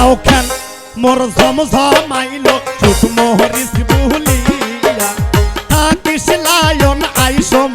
গাও কেন? মোর ঝমঝমাইল ঝমাইল মোহরিস বুলিয়া। থাকিস লায়ন আইসম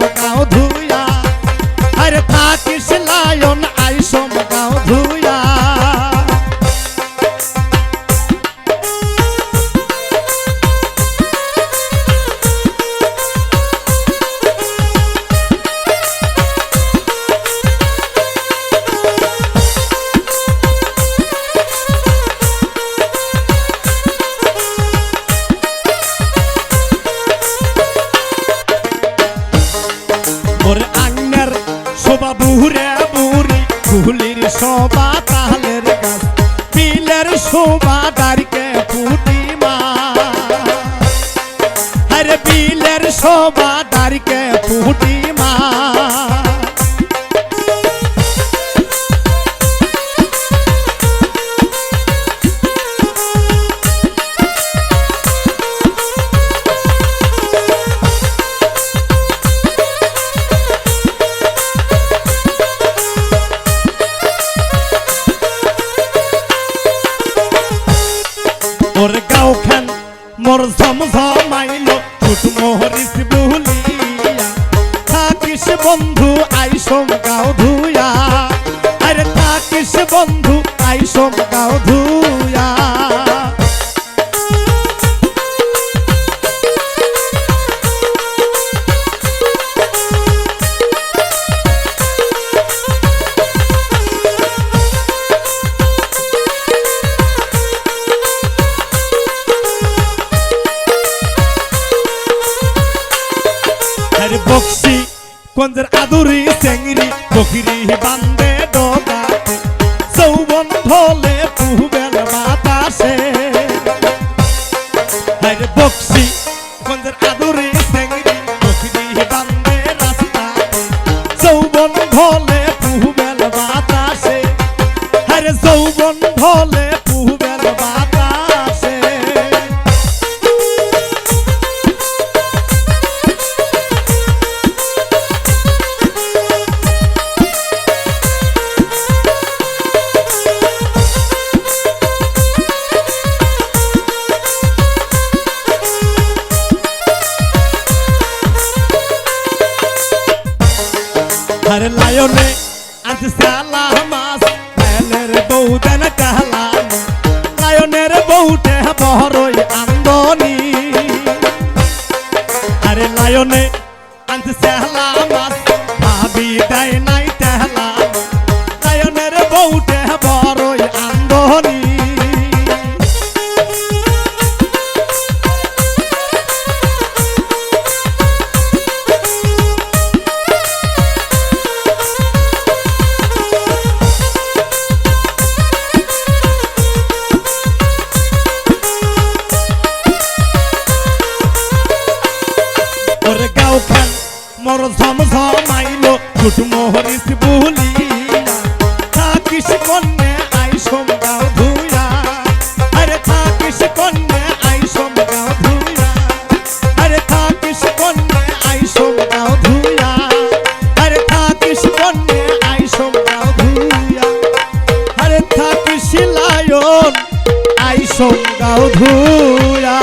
শোভা বুহুরে বুড়ি ফুলির শোভা তাহলের গাছ পিলের শোভা দাঁড়কে পূর্ণিমা আরে পিলের শোভা দাঁড়কে পুটি মোর ঝম ছুট মোহরিস বুলিয়া, থাকিস বন্ধু আইসম গাও ধুয়া আরে থাকিস বন্ধু আইসম গাও ধুয়া কঞ্জের আদুরি চেংরি বকিরি বান্দে ডগাতে যৌবন ধলে পুবেল বাতাসে। বক্সি কঞ্জের আদুরি আরে লায়নে আজ সালা মাস এলের বউ দেন কাহলা লায়নের বউটে বহরই আন্দনি। আরে লায়নে আজ সালা মোর ঝম ঝমাইলো ছুট মোহরিস বুলিয়া থাকিস কন্যা আইসম গাও ধুয়া আরে থাকিস কন্যা আইসম গাও ধুয়া আরে থাকিস কন্যা আইসম গাও ধুয়া আরে থাকিস কন্যা আইসম গাও ধুয়া আরে থাকিস লায়ন আইসম গাও ধুয়া